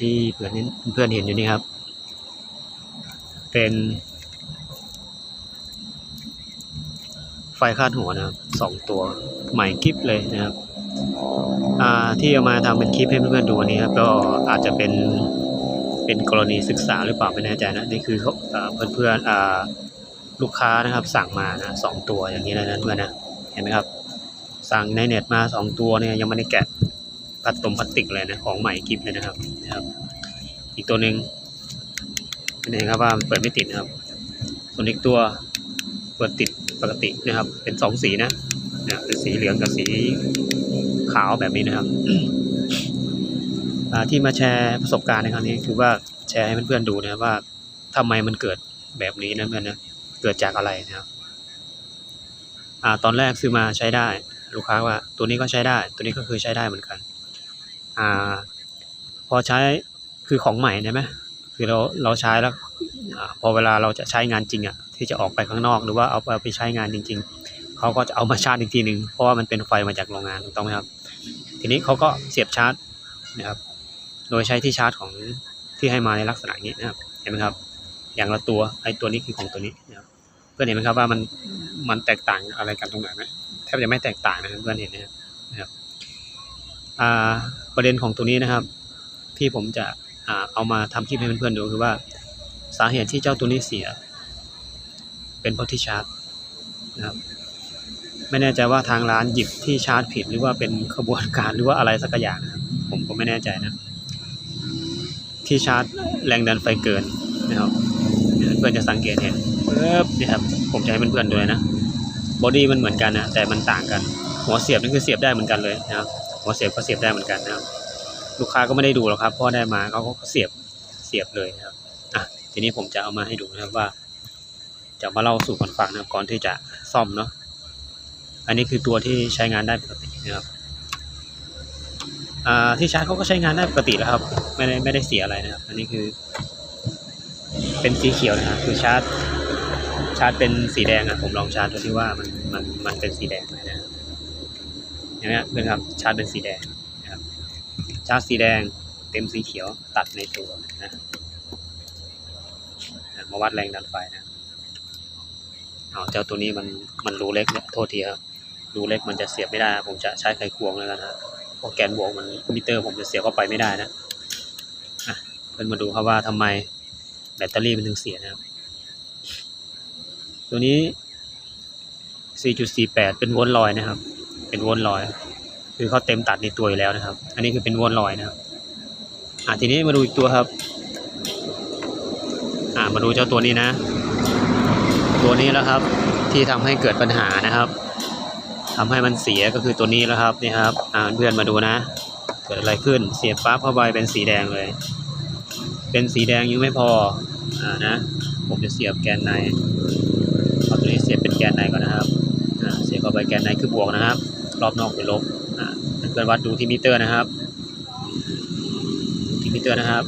ที่เพื่อนเพื่อนเห็นอยู่นี่ครับ เป็นไฟคาดหัวนะครับสองตัวใหม่กิฟเลยนะครับที่เอามาทำเป็นคลิปให้เพื่อนๆดูวันนี้ครับก็อาจจะเป็นเป็นกรณีศึกษาหรือเปล่าไม่แน่ใจนะนี่คือเขาอ่าเพื่อนๆลูกค้านะครับสั่งมานะสองตัวอย่างนี้เลยนะเพื่อนนะเห็นไหมครับ สั่งในเน็ตมาสองตัวเนี่ยยังไม่ได้แกะพลาสตมพลาสติกเลยนะของใหม่กิฟเลยนะครับ นะครับ อีกตัวหนึ่งเป็นไงครับว่าเปิดไม่ติดนะครับ ส่วนอีกตัวเปิดติดปกตินะครับ เป็นสองสีนะเนี่ยเป็นสีเหลืองกับสีขาวแบบนี้นะครับที่มาแชร์ประสบการณ์ในครั้งนี้คือว่าแชร์ให้เพื่อนๆดูนะว่าทำไมมันเกิดแบบนี้นะเพื่อนนะเกิดจากอะไรนะครับอ่าตอนแรกซื้อมาใช้ได้ ลูกค้าว่าตัวนี้ก็ใช้ได้ ตัวนี้ก็คือใช้ได้เหมือนกันอ่า พอใช้คือของใหม่ใช่ไหมคือเราเราใช้แล้วพอเวลาเราจะใช้งานจริงอะที่จะออกไปข้างนอกหรือว่าเอาไปใช้งานจริง ๆเขาก็จะเอามาชาร์จอีกทีหนึ่งเพราะว่ามันเป็นไฟมาจากโรงงานถูกต้องไหมครับ ทีนี้เขาก็เสียบชาร์จนะครับโดยใช้ที่ชาร์จของที่ให้มาในลักษณะนี้นะครับเห็นไหมครับ อย่างละตัวไอ้ตัวนี้คือของตัวนี้นะครับเพื่อนเห็นไหมครับว่ามันมันแตกต่างอะไรกันตรงไหนไหมแทบจะไม่แตกต่างนะครับเพื่อนเห็นนะครับนะครับอ่าประเด็นของตัวนี้นะครับ ที่ผมจะอเอามาทำคลิปให้เพื่อนๆดูคือว่าสาเหตุที่เจ้าตัวนี้เสีย เป็นเพราะที่ชาร์จนะครับไม่แน่ใจว่าทางร้านหยิบที่ชาร์จผิด หรือว่าเป็นขบวนการหรือว่าอะไรสักอย่างนะผมก็ไม่แน่ใจนะ ที่ชาร์จแรงดันไฟเกินนะครับเพื่อนจะสังเกตเห็นปึ๊บนี่ครับผมจะให้เพื่อนๆดูเลยนะบอดี้มันเหมือนกันนะแต่มันต่างกัน หัวเสียบนี่คือเสียบได้เหมือนกันเลยนะครับหัวเสียบก็เสียบได้เหมือนกันนะครับ ลูกค้าก็ไม่ได้ดูหรอกครับเพราะได้มาเขาก็เสียบเสียบเลยนะครับอะทีนี้ผมจะเอามาให้ดูนะครับว่า จะมาเล่าสู่กันฟังนะก่อนที่จะซ่อมเนาะอันนี้คือตัวที่ใช้งานได้ปกตินะครับอ่าที่ชาร์จเขาก็ใช้งานได้ปกติแล้วครับ ไม่ได้ไม่ได้เสียอะไรนะครับ อันนี้คือ เป็นสีเขียวนะครับคือชาร์จชาร์จเป็นสีแดงอะผมลองชาร์จดูที่ว่ามันมันมันเป็นสีแดงไหมนะครับเนไหมครับเพื่อนครับชาร์จเป็นสีแดง ชาร์จสีแดงเต็มสีเขียวตัดในตัวนะมาวัดแรงดันไฟนะเอาเจ้าตัวนี้มันมันรูเล็กเนี่ยโทษทีครับรูเล็กมันจะเสียบไม่ได้ ผมจะใช้ไขควงแล้วกันนะเพราะแกนบวกมันมิเตอร์ผมจะเสียบเข้าไปไม่ได้นะอะเพื่อนมาดูครับว่าทำไมแบตเตอรี่มันถึงเสียนะครับ ตัวนี้ 4.48 เป็นโวลต์ลอยนะครับ เป็นโวลต์ลอย คือเขาเต็มตัดในตัวอยู่แล้วนะครับ อันนี้คือเป็นวลต์ลอยนะครับ อะทีนี้มาดูอีกตัวครับ อะมาดูเจ้าตัวนี้นะ ตัวนี้แล้วครับ ที่ทำให้เกิดปัญหานะครับทำให้มันเสียก็คือตัวนี้แล้วครับนี่ครับ อ่าเพื่อนมาดูนะ เกิดอะไรขึ้นเสียบปั๊บเข้าไปเป็นสีแดงเลย เป็นสีแดงยังไม่พอ อ่านะ ผมจะเสียบแกนในเอาตัวนี้เสียบเป็นแกนในก่อนนะครับ อ่าเสียบเข้าไปแกนในคือบวกนะครับ รอบนอกเป็นลบ พื่อนวัดดูที่มิเตอร์นะครับที่มิเตอร์นะครับ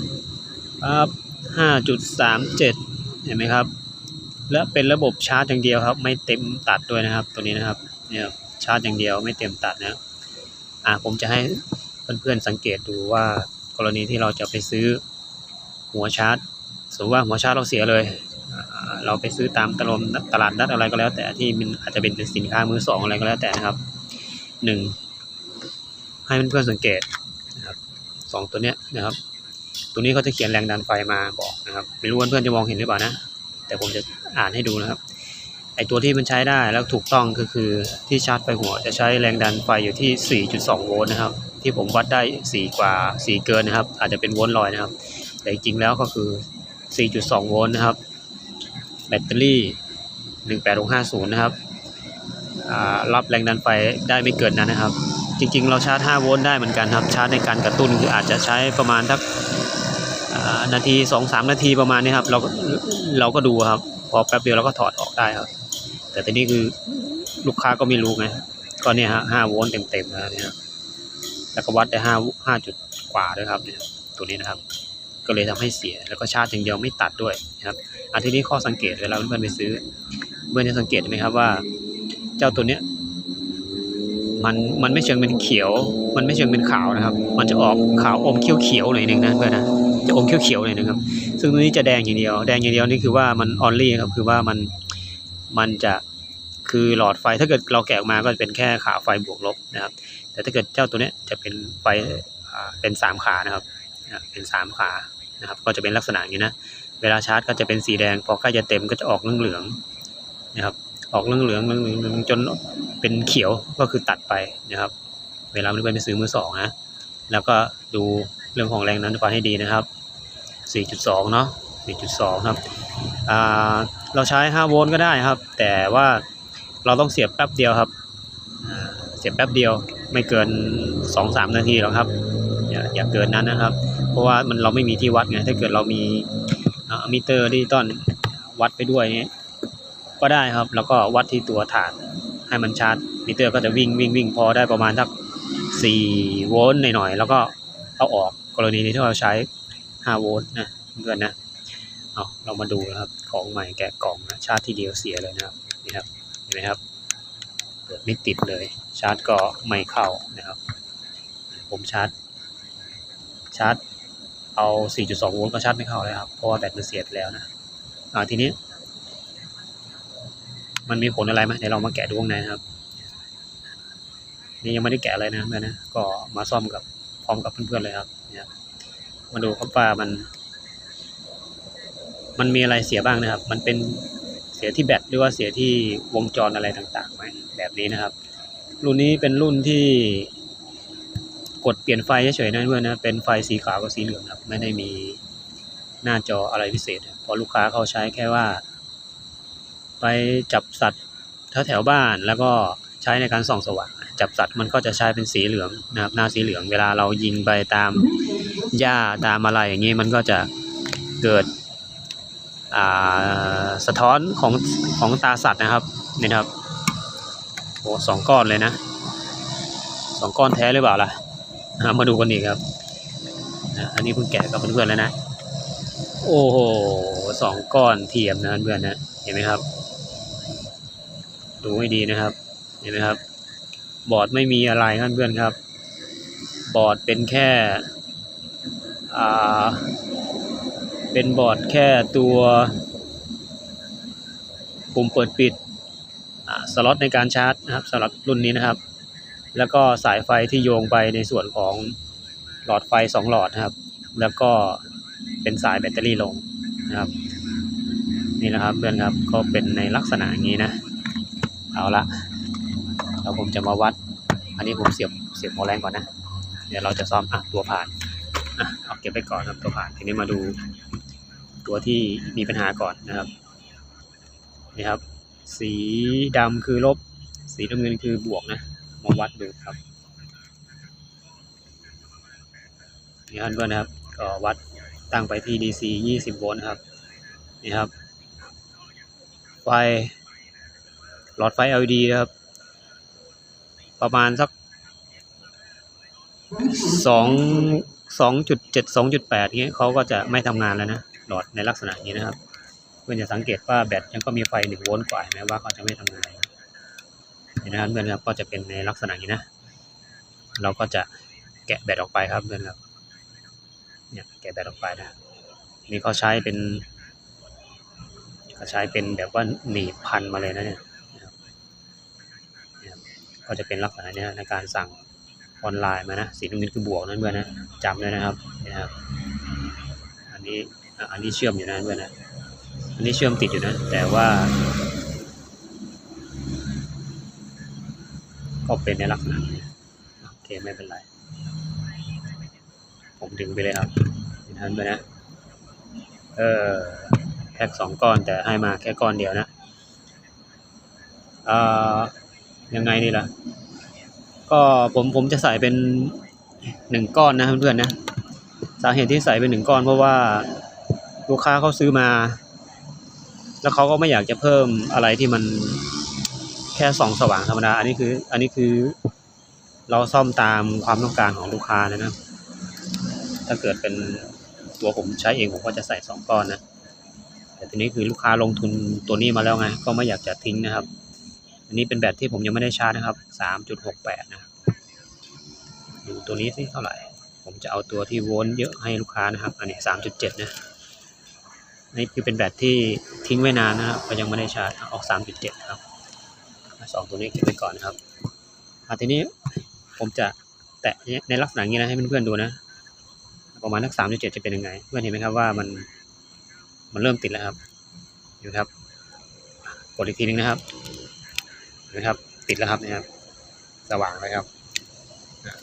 ปั๊บห้าจุดสามเจ็ดเห็นไหมครับ และเป็นระบบชาร์จอย่างเดียวครับ ไม่เต็มตัดด้วยนะครับ ตัวนี้นะครับเนี่ยชาร์จอย่างเดียวไม่เต็มตัดนะครับอ่าผมจะให้เพื่อนๆสังเกตดูว่ากรณีที่เราจะไปซื้อหัวชาร์จสมมติว่าหัวชาร์จเราเสียเลยเราไปซื้อตามตลาดตลาดนัดอะไรก็แล้ว แต่ที่มันอาจจะเป็นสินค้ามือสองอะไรก็แล้วแต่นะครับหนึ่ง ให้เพื่อนๆสังเกตนะครับสองตัวเนี้ยนะครับ ตัวนี้เขาจะเขียนแรงดันไฟมาบอกนะครับไม่รู้ว่าเพื่อนๆจะมองเห็นหรือเปล่านะ แต่ผมจะอ่านให้ดูนะครับไอตัวที่มันใช้ได้แล้วถูกต้องก็คือที่ชาร์จไฟหัวจะใช้แรงดันไฟอยู่ที่ 4.2 โวลต์นะครับ ที่ผมวัดได้ 4 กว่า 4 เกินนะครับ อาจจะเป็นโวลต์ลอยนะครับ แต่จริงแล้วก็คือ 4.2 โวลต์นะครับ แบตเตอรี่ 18650 นะครับอ่ารับแรงดันไฟได้ไม่เกินนั้นนะครับ จริงๆ เราชาร์จ 5 โวลต์ได้เหมือนกันครับ ชาร์จในการกระตุ้นคืออาจจะใช้ประมาณทักนาที 2-3 นาทีประมาณนี้ครับ เราก็เราก็ดูครับ พอแป๊บเดียวเราก็ถอดออกได้ครับ แต่ทีนี้คือลูกค้าก็ไม่รู้ไง ก็เนี่ยฮะ 5 โวลต์เต็มๆนะเนี่ยครับแล้วก็วัดได้ 5 5จุดกว่าด้วยครับเนี่ยตัวนี้นะครับ ก็เลยทำให้เสีย แล้วก็ชาร์จอย่างเดียวไม่ตัดด้วยนะครับอันที่นี้ข้อสังเกตเวลาเพื่อนๆไปซื้อ เพื่อนจะสังเกตไหมครับว่า เจ้าตัวเนี้ย มันมันไม่เชิงเป็นเขียว มันไม่เชิงเป็นขาวนะครับ มันจะออกขาวอมเขียวเขียวหน่อยหนึงนะเพื่อนนะจะอมเขียวเขียวหน่อยหนึงครับซึ่งตัวนี้จะแดงอย่างเดียว แดงอย่างเดียวนี่คือว่ามันออนลี่ครับคือว่ามันมันจะคือหลอดไฟถ้าเกิดเราแกะออกมาก็จะเป็นแค่ขาไฟบวกลบนะครับ แต่ถ้าเกิดเจ้าตัวเนี้ยจะเป็นไฟอ่าเป็นสามขานะครับอ่าเป็นสามขานะครับ ก็จะเป็นลักษณะอย่างนี้นะเวลาชาร์จก็จะเป็นสีแดงพอใกล้จะเต็มก็จะออกเหลืองๆนะครับ ออกเหลืองๆเหลืองเหลืองจนเป็นเขียวก็คือตัดไปนะครับ เวลาเพื่อนไปซื้อมือสองนะแล้วก็ดูเรื่องของแรงดันไฟให้ดีนะครับ 4.2 เนาะ4.2 ครับอ่าเราใช้ 5 โวลต์ก็ได้ครับ แต่ว่าเราต้องเสียบแป๊บเดียวครับ เสียบแป๊บเดียวไม่เกิน 2-3 นาทีหรอกครับ อย่าอย่าเกินนั้นนะครับ เพราะว่ามันเราไม่มีที่วัดไง ถ้าเกิดเรามีมิเตอร์ดิจิตอลวัดไปด้วยเนี้ย ก็ได้ครับ แล้วก็วัดที่ตัวฐานให้มันชาร์จมิเตอร์ก็จะวิ่งวิ่งวิ่งพอได้ประมาณสัก4โวลต์หน่อยๆแล้วก็เอาออกกรณีนี้ที่เราใช้ 5 โวลต์นะเพื่อนนะเอาเรามาดูนะครับของใหม่แกะกล่องนะชาร์จทีเดียวเสียเลยนะครับนี่ครับเห็นไหมครับเปิดไม่ติดเลย ชาร์จก็ไม่เข้านะครับ ผมชาร์จ ชาร์จเอา 4.2 โวลต์ก็ชาร์จไม่เข้าเลยครับ เพราะว่าแบตมันเสียไปแล้วนะอ่าทีนี้ มันมีผลอะไรไหมเดี๋ยวเรามาแกะดูข้างในนะครับ นี่ยังไม่ได้แกะอะไรนะเพื่อนนะก็มาซ่อมกับพร้อมกับเพื่อนๆเลยครับเนี่ยมาดูครับว่ามัน มันมีอะไรเสียบ้างนะครับ มันเป็นเสียที่แบตหรือว่าเสียที่วงจรอะไรต่างๆไหมแบบนี้นะครับ รุ่นนี้เป็นรุ่นที่กดเปลี่ยนไฟเฉยๆนะเพื่อนนะเป็นไฟสีขาวกับสีเหลืองครับ ไม่ได้มีหน้าจออะไรพิเศษพราะลูกค้าเขาใช้แค่ว่า ไปจับสัตว์แถวๆบ้านแล้วก็ใช้ในการส่องสว่างจับสัตว์มันก็จะใช้เป็นสีเหลืองนะครับหน้าสีเหลืองเวลาเรายิงไปตามหญ้าตามอะไรอย่างนี้มันก็จะเกิดอ่าสะท้อนของของตาสัตว์นะครับนี่ครับโอ้สองก้อนเลยนะสองก้อนแท้หรือเปล่าล่ะมาดูกันอีกครับอันนี้เพิ่งแกะกับเพื่อนๆแล้วนะ โอ้โหสองก้อนเทียมนะเพื่อนๆนะเห็นไหมครับ ดูให้ดีนะครับ เห็นไหมครับ บอร์ดไม่มีอะไรครับเพื่อนครับ บอร์ดเป็นแค่อ่าเป็นบอร์ดแค่ตัวปุ่มเปิดปิดอ่าสล็อตในการชาร์จนะครับสำหรับรุ่นนี้นะครับ แล้วก็สายไฟที่โยงไปในส่วนของหลอดไฟสองหลอดนะครับ แล้วก็เป็นสายแบตเตอรี่ลงนะครับ นี่นะครับเพื่อนครับก็เป็นในลักษณะอย่างนี้นะ เอาละเราผมจะมาวัด อันนี้ผมเสียบเสียบหัวแรงก่อนนะ เดี๋ยวเราจะซ่อมอะตัวผ่านอะเอาเก็บไปก่อนครับตัวผ่านทีนี้มาดูตัวที่มีปัญหาก่อนนะครับนี่ครับ สีดำคือลบ สีน้ำเงินคือบวกนะมาวัดดูครับนี่ครับเพื่อนนะครับก็วัดตั้งไปที่ DC 20 โวลต์ครับนี่ครับไฟ หลอดไฟ LED นะครับ ประมาณสักสองสองจุดเจ็ดสองจุดแปดเงี้ยเขาก็จะไม่ทำงานแล้วนะ หลอดในลักษณะนี้นะครับเพื่อนจะสังเกตว่าแบตยังก็มีไฟหนึ่งโวลต์กว่าเห็นไหมว่าเขาจะไม่ทำงานเห็นนะครับเพื่อนครับก็จะเป็นในลักษณะนี้นะ เราก็จะแกะแบตออกไปครับเพื่อนครับเนี่ยแกะแบตออกไปนะนี่เขาใช้เป็นเขาใช้เป็นแบบว่าหนีบพันมาเลยนะเนี่ย ก็จะเป็นลักษณะนี้ในการสั่งออนไลน์มานะสีน้ำเงินคือบวกนั่นเพื่อนนะจำเลยนะครับนะครับอันนี้อันนี้เชื่อมอยู่นะเพื่อนนะอันนี้เชื่อมติดอยู่นะ แต่ว่า ก็เป็นในลักษณะนี้โอเคไม่เป็นไร ผมดึงไปเลยครับเห็นทันไปนะเออแพ็กสองก้อนแต่ให้มาแค่ก้อนเดียวนะอ่า ยังไงนี่ล่ะ ก็ผมผมจะใส่เป็นหนึ่งก้อนนะเพื่อนๆนะ สาเหตุที่ใส่เป็นหนึ่งก้อน เพราะว่าลูกค้าเขาซื้อมา แล้วเขาก็ไม่อยากจะเพิ่มอะไรที่มันแค่ส่องสว่างธรรมดา อันนี้คือ อันนี้คือเราซ่อมตามความต้องการของลูกค้านะนะ ถ้าเกิดเป็นตัวผมใช้เองผมก็จะใส่สองก้อนนะ แต่ทีนี้คือลูกค้าลงทุนตัวนี้มาแล้วไง ก็ไม่อยากจะทิ้งนะครับ อันนี้เป็นแบตที่ผมยังไม่ได้ชาร์จนะครับสามจุดหกแปดนะดูตัวนี้สิเท่าไหร่ ผมจะเอาตัวที่โวลต์เยอะให้ลูกค้านะครับ อันนี้สามจุดเจ็ดนะนี่คือเป็นแบตที่ทิ้งไว้นานนะครับก็ยังไม่ได้ชาร์จ ออกสามจุดเจ็ดครับสองตัวนี้เก็บไว้ก่อนนะครับอะทีนี้ผมจะแตะในลักษณะนี้นะให้เพื่อนๆดูนะ ประมาณสักสามจุดเจ็ดจะเป็นยังไง เพื่อนเห็นไหมครับว่ามันมันเริ่มติดแล้วครับเห็นไหมครับ กดอีกทีนึงนะครับ นไหมครับติดแล้วครับนะครับ สว่างแล้วครับ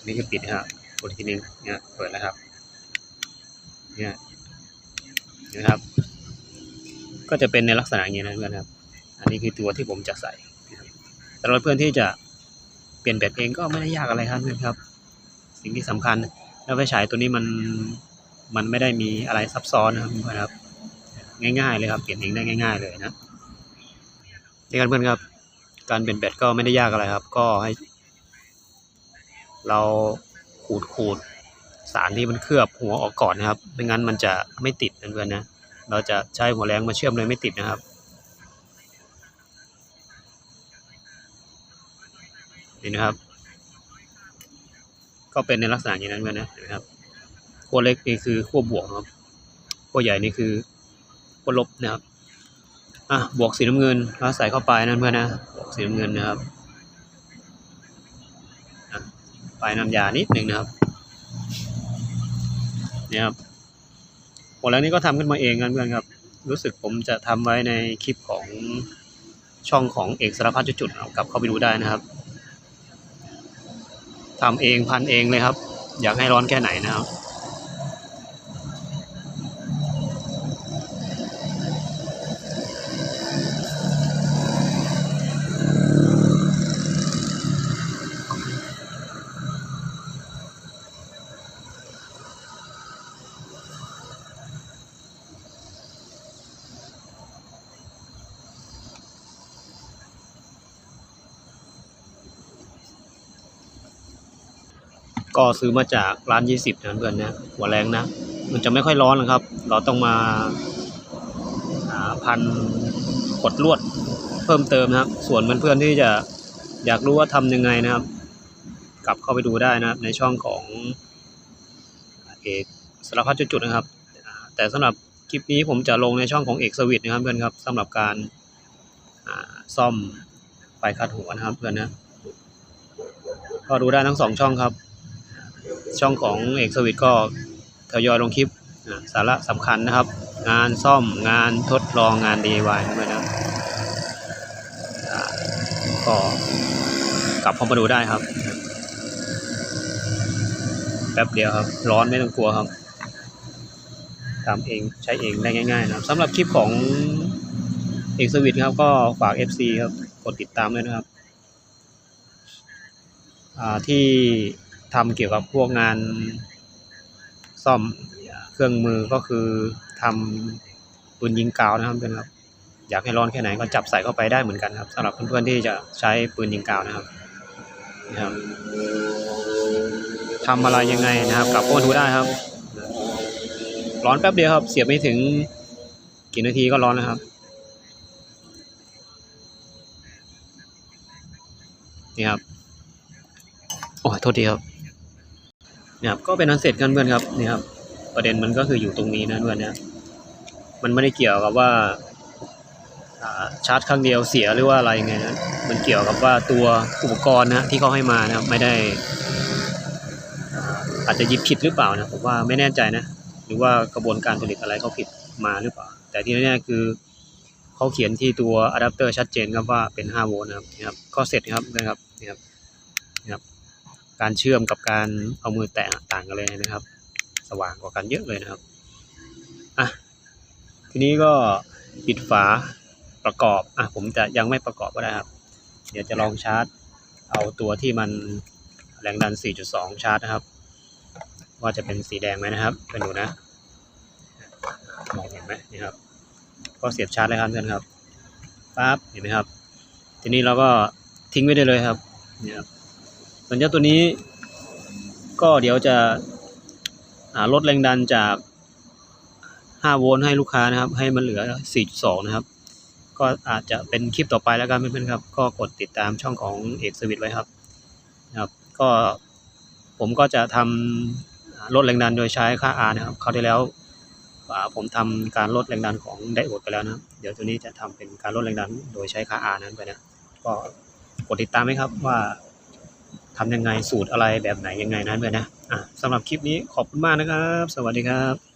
นี่คือปิดนะครับกดอีกทีนึงเนี่ยเปิดแล้วครับ เนี่ยนไหมครับ ก็จะเป็นในลักษณะอย่างนี้นะเพื่อนครับ อันนี้คือตัวที่ผมจะใส่นะครับสำหรับเพื่อนที่จะเปลี่ยนแบตเองก็ไม่ได้ยากอะไรครับเพื่อนครับ สิ่งที่สำคัญแล้วไฟฉายตัวนี้มันมันไม่ได้มีอะไรซับซ้อนนะครับเพื่อนครับ ง่ายๆเลยครับ เปลี่ยนเองได้ง่าย ๆ เลยนะนี่กันเพื่อนครับ การเปลี่ยนแบตก็ไม่ได้ยากอะไรครับ ก็ให้ เราขูดขูดสารที่มันเคลือบหัวออกก่อนนะครับ ไม่งั้นมันจะไม่ติดเพื่อนๆนะ เราจะใช้หัวแรงมาเชื่อมเลยไม่ติดนะครับ นี่นะครับ ก็เป็นในลักษณะอย่างนั้นเพื่อนนะเห็นไหมครับขั้วเล็กนี่คือขั้วบวกนะครับขั้วใหญ่นี่คือขั้วลบนะครับ อะบวกสีน้ำเงินแล้วใส่เข้าไปนั่นเพื่อนนะบวกสีน้ำเงินนะครับไปน้ำยานิดหนึ่งนะครับเนี่ยครับหมดแล้วนี้ก็ทำขึ้นมาเองกันเพื่อนครับ รู้สึกผมจะทำไว้ในคลิปของช่องของเอกสารพัดจุดๆกลับเข้าไปดูได้นะครับทำเองพันเองเลยครับ อยากให้ร้อนแค่ไหนนะครับ ก็ซื้อมาจากร้านยี่สิบนะเพื่อนนะหัวแรงนะ มันจะไม่ค่อยร้อนหรอกครับ เราต้องมาหาพันกดลวดเพิ่มเติมนะครับ ส่วนเพื่อนๆที่จะอยากรู้ว่าทำยังไงนะครับ กลับเข้าไปดูได้นะครับ ในช่องของเอกสารพัดจุดๆนะครับ แต่สำหรับคลิปนี้ผมจะลงในช่องของเอกสวิตนะครับเพื่อนครับสำหรับการซ่อมไฟคัดหัวนะครับเพื่อนนะก็ดูได้ทั้งสองช่องครับ ช่องของเอกสวิตก็ทยอยลงคลิปสาระสำคัญนะครับ งานซ่อมงานทดลองงาน DIY ด้วยนะครับก็กลับเข้ามาดูได้ครับ แป๊บเดียวครับ ร้อนไม่ต้องกลัวครับทำเองใช้เองได้ง่ายๆนะครับสำหรับคลิปของเอกสวิตครับก็ฝาก FC ครับ กดติดตามด้วยนะครับที่ ทำเกี่ยวกับพวกงานซ่อมเครื่องมือก็คือทำปืนยิงกาวนะครับเพื่อนครับ อยากให้ร้อนแค่ไหนก็จับใส่เข้าไปได้เหมือนกันครับสำหรับเพื่อนๆที่จะใช้ปืนยิงกาวนะครับนะครับทำอะไรยังไงนะครับกลับเข้ามาดูได้ครับ ร้อนแป๊บเดียวครับ เสียบไม่ถึงกี่นาทีก็ร้อนแล้วครับนี่ครับ โอ้ยโทษทีครับ นี่ยครับก็เป็นอันเสร็จกันเพื่อนครับนี่ครับประเด็นมันก็คืออยู่ตรงนี้นะเพื่อนนะมันไม่ได้เกี่ยวกับว่าชาร์จครั้งเดียวเสียหรือว่าอะไรไงนะมันเกี่ยวกับว่าตัวอุปกรณ์นะที่เขาให้มานะครับไม่ได้ อาจจะยิบผิดหรือเปล่านะผมว่าไม่แน่ใจนะ หรือว่ากระบวนการผลิตอะไรเขาผิดมาหรือเปล่า แต่ที่แน่ๆคือเขาเขียนที่ตัวอะแดปเตอร์ชัดเจนครับว่าเป็น 5 โวลต์นะครับนี่ครับก็เสร็จครับนะครับนี่ครับนี่ครับ การเชื่อมกับการเอามือแตะต่างกันเลยนะครับ สว่างกว่ากันเยอะเลยนะครับอะทีนี้ก็ปิดฝาประกอบอะผมจะยังไม่ประกอบก็ได้ครับ เดี๋ยวจะลองชาร์จ เอาตัวที่มันแรงดัน 4.2 ชาร์จนะครับ ว่าจะเป็นสีแดงไหมนะครับเป็นดูนะมองเห็นไหมนี่ครับ ก็เสียบชาร์จเลยครับเพื่อนครับปั๊บเห็นไหมครับ ทีนี้เราก็ทิ้งไว้ได้เลยครับเนี่ยครับ ส่วนเจ้าตัวนี้ก็เดี๋ยวจะลดแรงดันจาก 5 โวลต์ให้ลูกค้านะครับ ให้มันเหลือ 4.2 นะครับ ก็อาจจะเป็นคลิปต่อไปแล้วกันเพื่อนๆครับ ก็กดติดตามช่องของเอกสวิตไว้ครับนะครับ ก็ผมก็จะทำลดแรงดันโดยใช้ค่า R นะครับคราวที่แล้วผมทำการลดแรงดันของไดโอดไปแล้วนะเดี๋ยวตัวนี้จะทำเป็นการลดแรงดันโดยใช้ค่า R นั้นไปนะ ก็กดติดตามไหมครับว่า ทำยังไงสูตรอะไรแบบไหนยังไงนั้นเพื่อนนะอะสำหรับคลิปนี้ขอบคุณมากนะครับ สวัสดีครับ